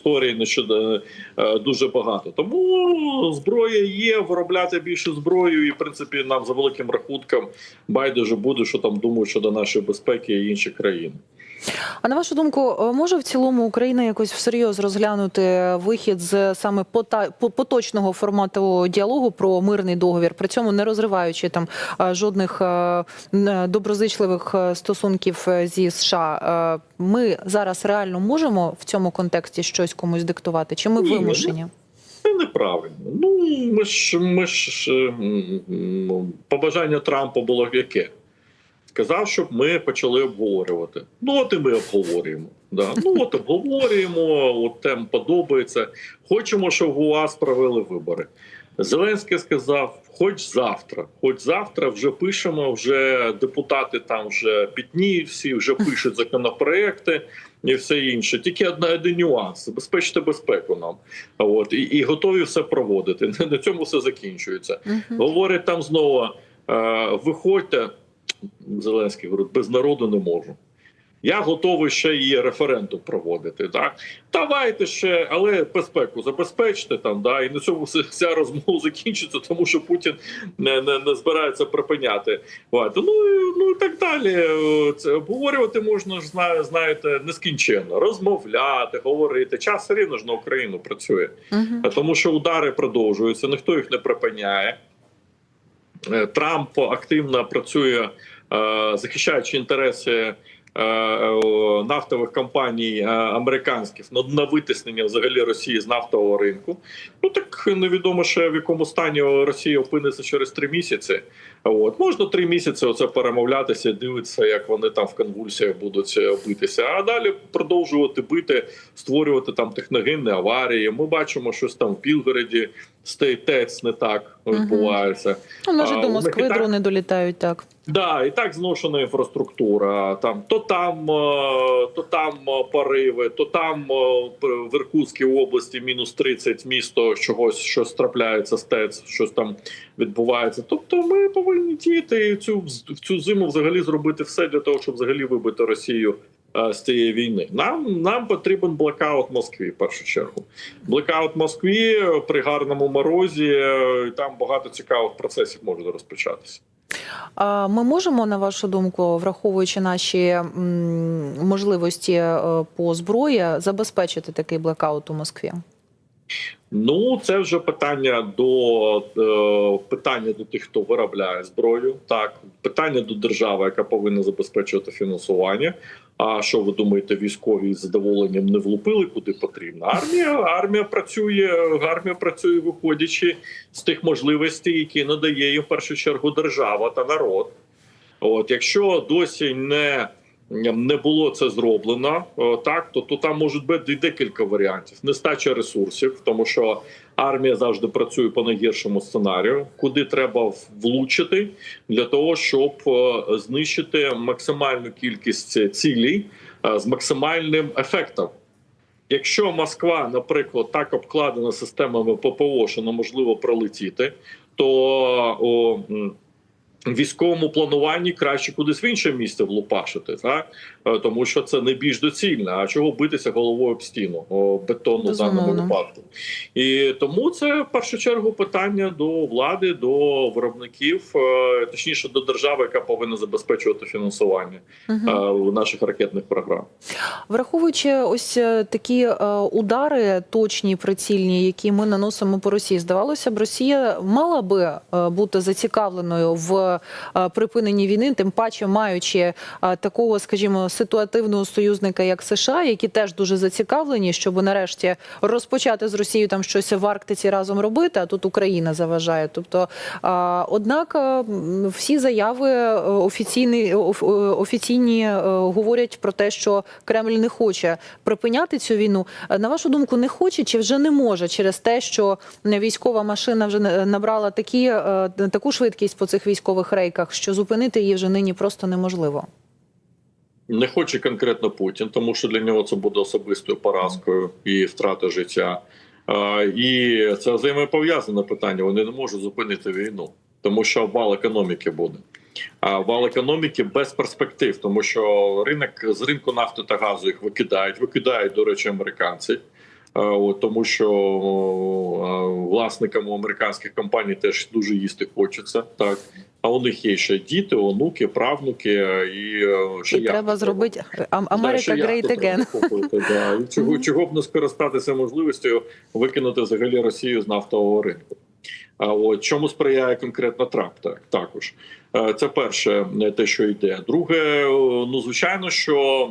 історії не е, дуже багато. Тому зброя є, виробляти більше зброю, і в принципі нам за великим рахунком байдуже буде, що там думають щодо нашої безпеки і інші країни. А на вашу думку, е, може в цілому Україна якось всерйоз розглянути вихід з саме поточного формату діалогу про мирний договір, при цьому не розриваючи там е, жодних е, доброзичливих е, стосунків е, зі США? Е, Ми зараз реально можемо в цьому контексті щось комусь диктувати? Чи ми вимушені? Це неправильно. Ну ми ж ми ж е, м, побажання Трампа було яке? Сказав, щоб ми почали обговорювати. Ну, от і ми обговорюємо. Да. Ну от обговорюємо, от тем подобається. Хочемо, щоб у вас провели вибори. Зеленський сказав: хоч завтра, хоч завтра вже пишемо. Вже депутати там вже пітніють всі, вже пишуть законопроекти і все інше. Тільки одна один нюанс: забезпечте безпеку нам. От і, і готові все проводити. На цьому все закінчується. Мгм. Говорять там знову: е, виходьте. Зеленський говорить, без народу не можу. Я готовий ще і референдум проводити. Так давайте ще, але безпеку забезпечте там. Да, і на цьому вся- розмова закінчиться, тому що Путін не, не, не збирається припиняти. От. Ну, і- ну і так далі. Це обговорювати можна ж знає- знаєте нескінченно, розмовляти, говорити. Час все рівно ж на Україну працює. А тому що удари продовжуються, ніхто їх не припиняє. Е, Трамп активно працює, захищаючи інтереси е, е, нафтових компаній е, американських на, витиснення взагалі Росії з нафтового ринку. Ну так невідомо ще в якому стані Росія опиниться через три місяці. От можна три місяці оце перемовлятися, дивитися, як вони там в конвульсіях будуть е, битися. А далі продовжувати бити, створювати там техногенні аварії. Ми бачимо, щось там в Білгороді стейтець не так відбувається. Ну, навіть А, до Москви так- дрони долітають так. Да, і так зношена інфраструктура. Там то там, е, то там е, пориви, то там е, в Іркутській області мінус 30 місто чогось щось трапляється стець, щось там відбувається. Тобто, ми повинні діяти і цю в цю зиму взагалі зробити все для того, щоб взагалі вибити Росію. Е, З цієї війни нам нам потрібен блекаут Москві в першу чергу. Блекаут Москві при гарному морозі. е, Там багато цікавих процесів може розпочатися. Ми можемо, на вашу думку, враховуючи наші можливості е, по зброї, забезпечити такий блекаут у Москві? Ну, це вже питання до е, питання до тих, хто виробляє зброю. Так, питання до держави, яка повинна забезпечувати фінансування. А що ви думаєте, військові з задоволенням не влупили куди потрібно? Армія армія працює, армія працює, виходячи з тих можливостей, які надає їм в першу чергу держава та народ. От якщо досі не не було це зроблено, так то, то там можуть бути декілька варіантів. Нестача ресурсів, тому що армія завжди працює по найгіршому сценарію, куди треба влучити для того, щоб е, знищити максимальну кількість цілей е, з максимальним ефектом. Якщо Москва, наприклад, так обкладена системами ППО, що неможливо пролетіти, то о, військовому плануванні краще кудись в інше місце влупашити, так? Е, тому що це не більш доцільно. А чого битися головою об стіну бетонну в даному випадку? І тому це в першу чергу питання до влади, до виробників, е, точніше до держави, яка повинна забезпечувати фінансування е, наших ракетних програм. Враховуючи ось такі удари, точні, прицільні, які ми наносимо по Росії, здавалося б, Росія мала би бути зацікавленою в припиненні війни, тим паче маючи такого, скажімо, ситуативного союзника, як США, які теж дуже зацікавлені, щоб нарешті розпочати з Росією там щось в Арктиці разом робити. А тут Україна заважає. Тобто, е, однак, е, всі заяви е, офіційні, е, офіційні е, говорять про те, що Кремль не хоче припиняти цю війну. Е, На вашу думку, не хоче чи вже не може через те, що військова машина вже набрала такі, е, таку швидкість по цих військових рейках, що зупинити її вже нині просто неможливо. Не хоче конкретно Путін, тому що для нього це буде особистою поразкою і втрата життя. І це взаємопов'язане питання. Вони не можуть зупинити війну, тому що вал економіки буде. А вал економіки без перспектив, тому що ринок з ринку нафти та газу їх викидають. Викидають, до речі, американці. Тому що власникам американських компаній теж дуже їсти хочеться. Так а у них є ще діти, онуки, правнуки і е, ще І яхти треба зробити Да, Америка ще Great Again. купити, да. І чого, чого б не скористатися можливістю викинути взагалі Росію з нафтового ринку. А от чому сприяє конкретно Трамп так також. Е, Це перше, е, те, що йде. Друге, е, ну звичайно, що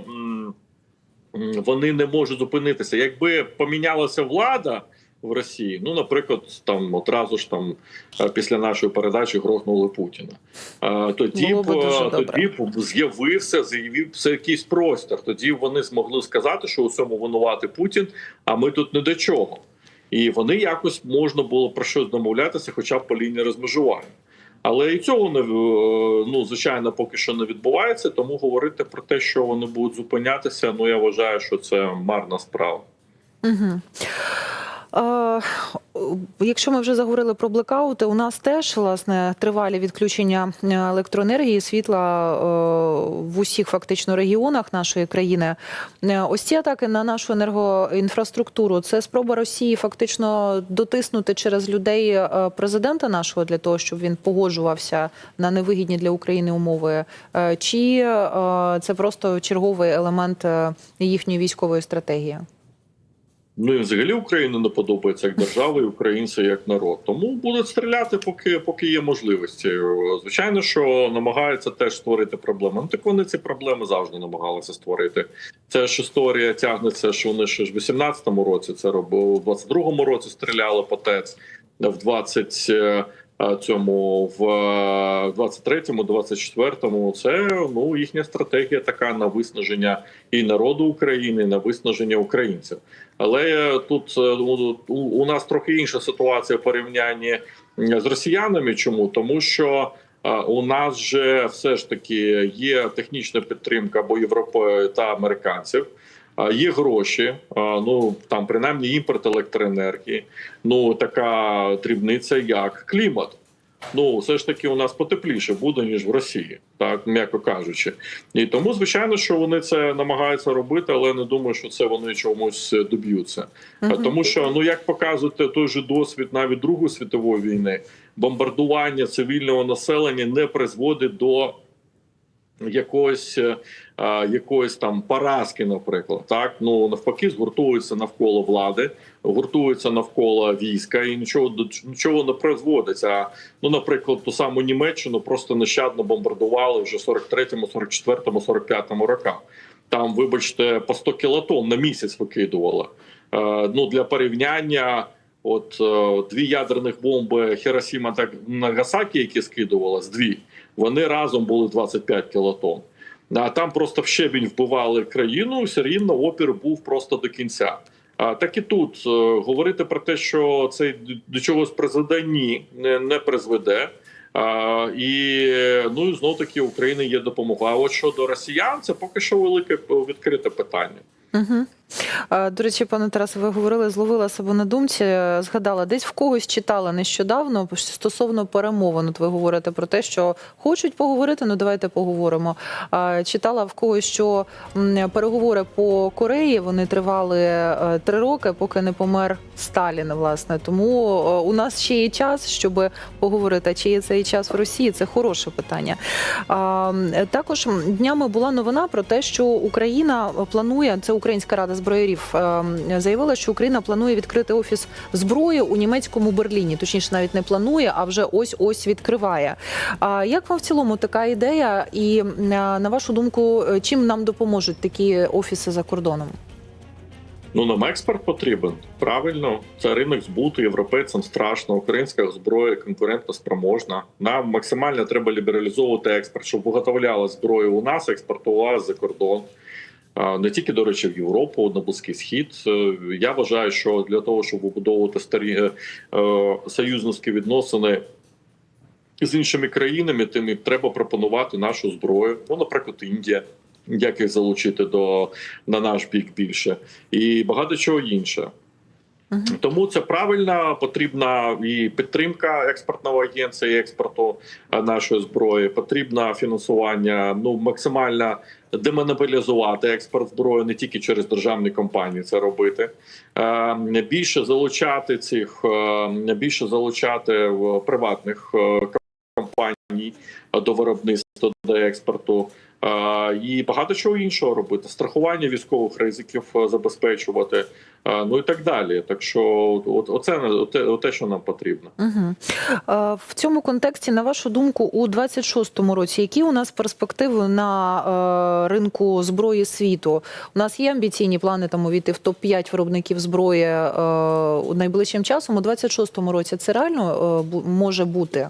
вони не можуть зупинитися. Якби помінялася влада в Росії, ну, наприклад, там одразу ж там е, після нашої передачі грохнули Путіна. Е, Тоді б е, тоді б з'явився, з'явився якийсь простір. Тоді вони змогли сказати, що у цьому винувати Путін, а ми тут не до чого. І вони якось можна було про щось домовлятися, хоча б по лінії розмежування. Але і цього не ну звичайно поки що не відбувається. Тому говорити про те, що вони будуть зупинятися, ну я вважаю, що це марна справа. Угу. Якщо ми вже заговорили про блекаути, у нас теж власне тривалі відключення е, електроенергії, світла е, в усіх фактично регіонах нашої країни. Е, Ось ці атаки на нашу енергоінфраструктуру це спроба Росії фактично дотиснути через людей президента нашого для того, щоб він погоджувався на невигідні для України умови. Чи це просто черговий елемент їхньої військової стратегії? Ну і взагалі Україна не подобається як держава, і українці як народ. Тому будуть стріляти, поки поки є можливості. Звичайно, що намагаються теж створити проблеми. Ну так вони ці проблеми завжди намагалися створити. Це ж історія тягнеться, що вони ще ж в 18-му році це робили, в 22-му році стріляли по ТЕЦ, в 20 е, цьому в 23-му, 24-му. Це ну їхня стратегія така на виснаження і народу України, і на виснаження українців. Але тут е, у- у- у нас трохи інша ситуація в порівнянні з росіянами. Чому тому, що е, у нас же все ж таки є технічна підтримка або Європи та американців. Є гроші, ну там принаймні імпорт електроенергії. Ну така дрібниця, як клімат. Ну, все ж таки, у нас потепліше буде ніж в Росії, так м'яко кажучи. І тому, звичайно, що вони це намагаються робити, але не думаю, що це вони чомусь доб'ються. Мгм. Тому що ну як показує той же досвід навіть Другої світової війни, бомбардування цивільного населення не призводить до якоїсь, е, якоїсь там поразки, наприклад, так ну навпаки, згуртуються навколо влади, гуртуються навколо війська і нічого до нічого не призводиться. Ну, наприклад, ту саму Німеччину просто нещадно бомбардували вже 43-му, 44-му, 45-му роках. Там, вибачте, по 100 кілотон на місяць викидували. Е, ну для порівняння. От е, дві ядерних бомби Хіросіма та Нагасакі, які скидувалось, дві вони разом були 25 кілотон. А там просто в щебінь вбивали країну. Все рівно опір був просто до кінця. А так і тут е, говорити про те, що це до чогось призведе, ні, не, не призведе. А, і ну і знов таки України є допомога. А от щодо росіян, це поки що велике е, відкрите питання. Угу. До речі, пане Тарасе, ви говорили, зловила себе на думці, е, згадала, десь в когось читала нещодавно стосовно перемовин. От ви говорите про те, що хочуть поговорити, ну давайте поговоримо. Читала в когось, що переговори по Кореї вони тривали е, три роки, поки не помер Сталін. Власне, тому е, у нас ще є час, щоб поговорити. Чи є цей час в Росії? Це хороше питання. Також днями була новина про те, що Україна планує це Українська рада зброярів е, заявила, що Україна планує відкрити офіс зброї у німецькому Берліні. Точніше, навіть не планує, а вже ось ось відкриває. А як вам в цілому така ідея? І е, на вашу думку, е, чим нам допоможуть такі офіси за кордоном? Ну нам експорт потрібен. Правильно, це ринок збуту європейцям страшно. Українська зброя конкурентно спроможна. Нам максимально треба лібералізовувати експорт, щоб виготовляла зброю у нас, експортувала за кордон. Не тільки, до речі, в Європу, на Близький Схід. Е, Я вважаю, що для того, щоб побудовувати старі е, е, союзницькі відносини з іншими країнами, тим і треба пропонувати нашу зброю. Ну, наприклад, Індія, як їх залучити до на наш бік більше, і багато чого інше. Мгм. Тому це правильно, потрібна і підтримка експортного і експорту нашої зброї. Потрібно фінансування, ну максимальна демонополізувати експорт зброї не тільки через державні компанії це робити. Е, Більше залучати цих е, більше залучати приватних е, компаній до виробництва до експорту. Е, І багато чого іншого робити, страхування військових ризиків е, забезпечувати, е, ну і так далі. Так що, от оце оте, оте, що нам потрібно. Угу. В цьому контексті, на вашу думку, у 26-му році, які у нас перспективи на ринку зброї світу? У нас є амбіційні плани там увійти в топ-5 виробників зброї найближчим часом. У 26-му році це реально може бути?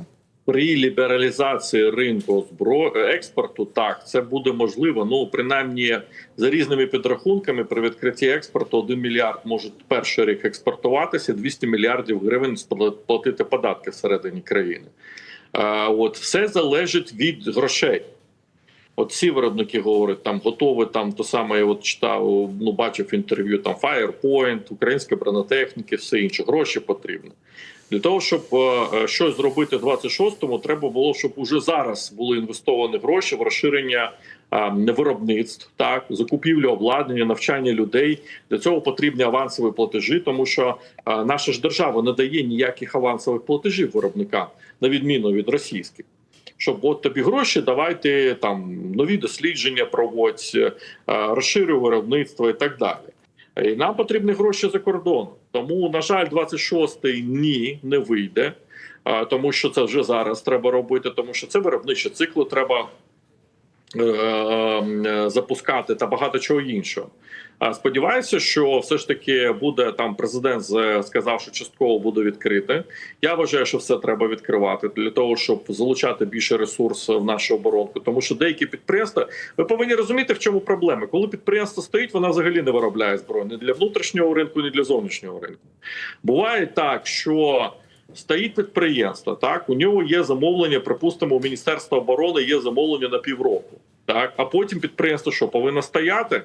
При лібералізації ринку збро... експорту, так це буде можливо. Ну принаймні за різними підрахунками, при відкритті експорту 1 мільярд може перший рік експортуватися, 200 мільярдів гривень платити податки всередині країни. От все залежить від грошей. От ці виробники говорять, там готові там то саме. Я от читав, ну бачив інтерв'ю там Firepoint, українська бронетехніки, все інше. Гроші потрібні. Для того, щоб е, щось зробити в 26-му, треба було, щоб уже зараз були інвестовані гроші в розширення е, виробництв, так закупівлю обладнання, навчання людей. Для цього потрібні авансові платежі, тому що е, наша ж держава не дає ніяких авансових платежів виробникам, на відміну від російських. Щоб от тобі гроші, давайте там нові дослідження проводь, е, розширюй виробництво і так далі. І нам потрібні гроші за кордон, Тому, на жаль, 26-й ні, не вийде, тому що це вже зараз треба робити, тому що це виробничі цикли треба е, е, запускати та багато чого іншого. Сподіваюся, що все ж таки буде там президент сказав, що частково буде відкрите. Я вважаю, що все треба відкривати для того, щоб залучати більше ресурсів в нашу оборонку. Тому що деякі підприємства ви повинні розуміти, в чому проблема. Коли підприємство стоїть, вона взагалі не виробляє зброю ні для внутрішнього ринку, ні для зовнішнього ринку. Буває так, що стоїть підприємство, так у нього є замовлення, припустимо, у Міністерства оборони є замовлення на півроку. Так, а потім підприємство що повинно стояти.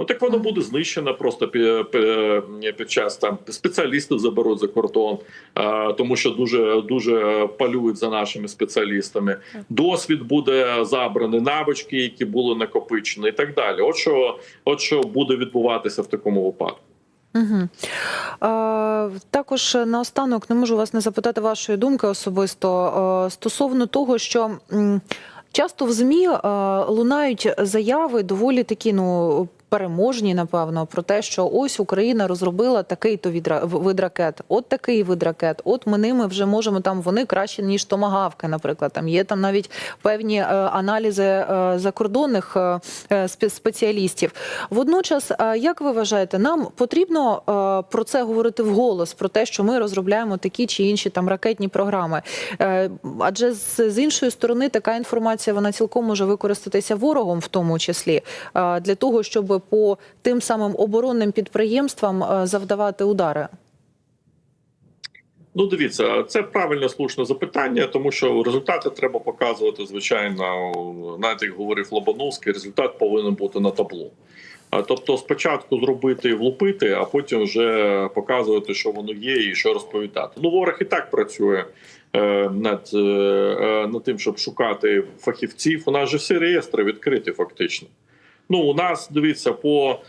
Ну так воно буде знищено просто пі- під час там спеціалістів заберуть за кордон, тому що дуже дуже палюють за нашими спеціалістами. Досвід буде забраний, навички, які були накопичені, і так далі. От що, от що буде відбуватися в такому випадку. Угу. Е, також наостанок не можу вас не запитати вашої думки особисто е, стосовно того, що часто в ЗМІ е, лунають заяви доволі такі, ну. Переможні, напевно, про те, що ось Україна розробила такий то вид ракет, от такий вид ракет. От ми ними вже можемо там вони краще ніж томагавки. Наприклад, там є там навіть певні е, аналізи е, закордонних е, спеціалістів. Водночас, як ви вважаєте, нам потрібно про це говорити вголос, про те, що ми розробляємо такі чи інші там ракетні програми? Адже з, іншої сторони така інформація вона цілком може використатися ворогом, в тому числі для того, щоб по тим самим оборонним підприємствам е, завдавати удари. Ну, дивіться, це правильне слушне запитання, тому що результати треба показувати. Звичайно, навіть як говорив Лобановський, результат повинен бути на табло. Тобто, спочатку зробити і влупити, а потім вже показувати, що воно є, і що розповідати. Ну, ворог і так працює е, над, е, над тим, щоб шукати фахівців. У нас же всі реєстри відкриті, фактично. Ну, у нас дивіться по,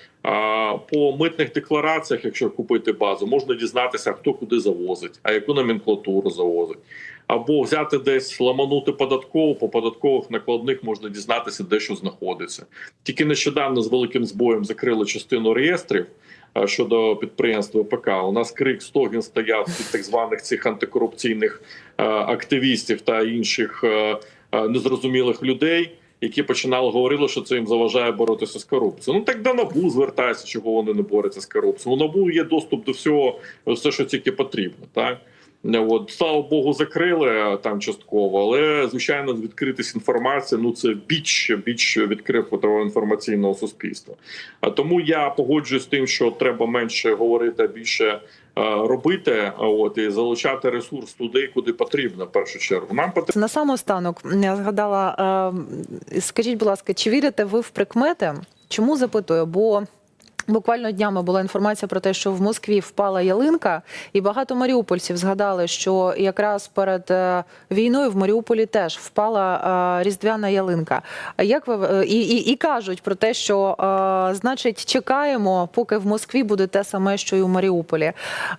по митних деклараціях, якщо купити базу, можна дізнатися, хто куди завозить, а яку номенклатуру завозить. Або взяти десь ламанути податкову, по податкових накладних можна дізнатися, де що знаходиться. Тільки нещодавно з великим збоєм закрили частину реєстрів щодо підприємств ВПК. У нас крик стогін стояв від так званих цих антикорупційних активістів та інших незрозумілих людей які починали говорили, що це їм заважає боротися з корупцією. Ну так до набу звертається, чого вони не борються з корупцією. У набу є доступ до всього, все, що тільки потрібно. Так от слава Богу, закрили там частково, але звичайно, відкритість інформації. Ну це біч, біч відкритого інформаційного суспільства. А тому я погоджуюсь з тим, що треба менше говорити, більше робити. а От і залучати ресурс туди, куди потрібно. В першу чергу нам потрібно. На самостанок я згадала, е, скажіть, будь ласка, чи вірите ви в прикмети? Чому запитую? Бо Буквально днями була інформація про те, що в Москві впала ялинка, і багато маріупольців згадали, що якраз перед е, війною в Маріуполі теж впала е, різдвяна ялинка. Як ви е, і, і, і кажуть про те, що значить чекаємо, поки в Москві буде те саме, що і у Маріуполі.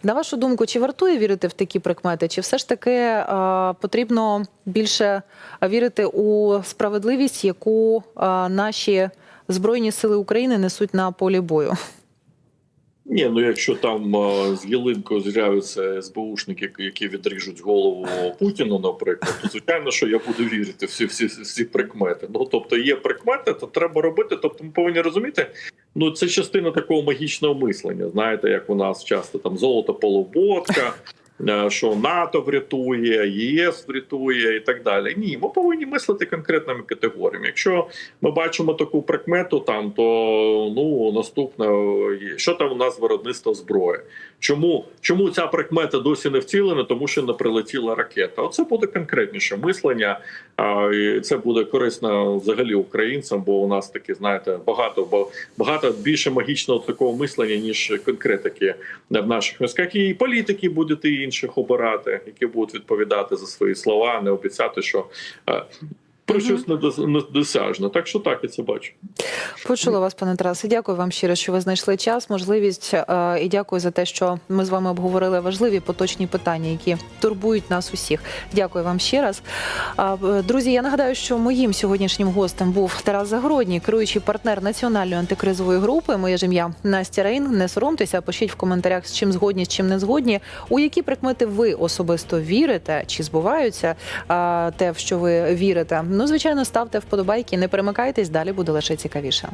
На вашу думку, чи вартує вірити в такі прикмети, чи все ж таки потрібно більше вірити у справедливість, яку наші Збройні сили України несуть на полі бою. Ні, ну якщо там з ялинкою з'являються СБУшники, які відріжуть голову Путіну, наприклад, то звичайно, що я буду вірити всі, всі, всі прикмети. Ну тобто є прикмети, то треба робити. Тобто ми повинні розуміти. Ну це частина такого магічного мислення. Знаєте, як у нас часто там золото полуботка. Е, Що НАТО врятує, ЄС врятує і так далі. Ні, ми повинні мислити конкретними категоріями. Якщо ми бачимо таку прикмету, там то ну наступне є. що там у нас виробництво зброї. Чому чому ця прикмета досі не вцілена? Тому що не прилетіла ракета. Оце буде конкретніше мислення, і це буде корисно взагалі українцям, бо у нас такі, знаєте, багато бо багато більше магічного такого мислення, ніж конкретики в наших мізках. І політики будуть і інших обирати, які будуть відповідати за свої слова, не обіцяти, що. Про щось недос- недосяжне. Так що так, я це бачу. Почула вас, пане Тарасе. Дякую вам щиро, що ви знайшли час, можливість е, і дякую за те, що ми з вами обговорили важливі поточні питання, які турбують нас усіх. Дякую вам ще раз. Е, Друзі, я нагадаю, що моїм сьогоднішнім гостем був Тарас Загородній, керуючий партнер національної антикризової групи. Моє ж ім'я Настя Рейн. Не соромтеся, пишіть в коментарях, з чим згодні, з чим не згодні. У які прикмети ви особисто вірите, чи збуваються те, в що ви вірите. Ну, звичайно, ставте вподобайки, не перемикайтесь, далі буде лише цікавіше.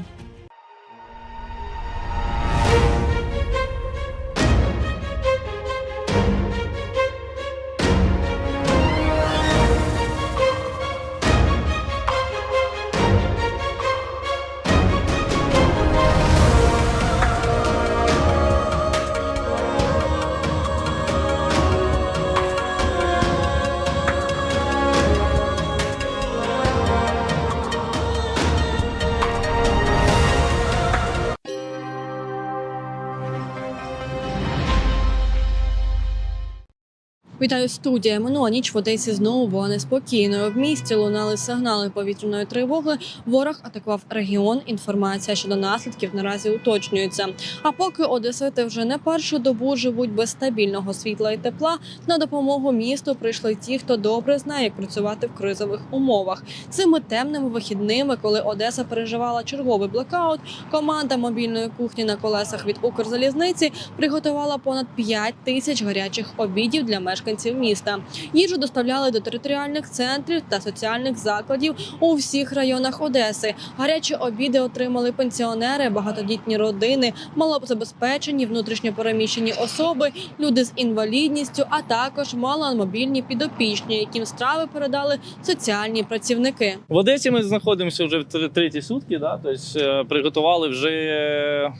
Вітаю студія. Минула ніч в Одесі знову була неспокійною. В місті лунали сигнали повітряної тривоги. Ворог атакував регіон. Інформація щодо наслідків наразі уточнюється. А поки одесити вже не першу добу живуть без стабільного світла і тепла, на допомогу місту прийшли ті, хто добре знає, як працювати в кризових умовах. Цими темними вихідними, коли Одеса переживала черговий блекаут, команда мобільної кухні на колесах від Укрзалізниці приготувала понад 5 тисяч гарячих обідів для мешканців міста. Їжу доставляли до територіальних центрів та соціальних закладів у всіх районах Одеси. Гарячі обіди отримали пенсіонери, багатодітні родини, малозабезпечені, внутрішньопереміщені особи, люди з інвалідністю, а також маломобільні підопічні, яким страви передали соціальні працівники. В Одесі ми знаходимося вже в тр- треті сутки. Да? Тобто, е, приготували вже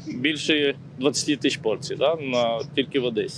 більше 20 тисяч порцій да? тільки в Одесі.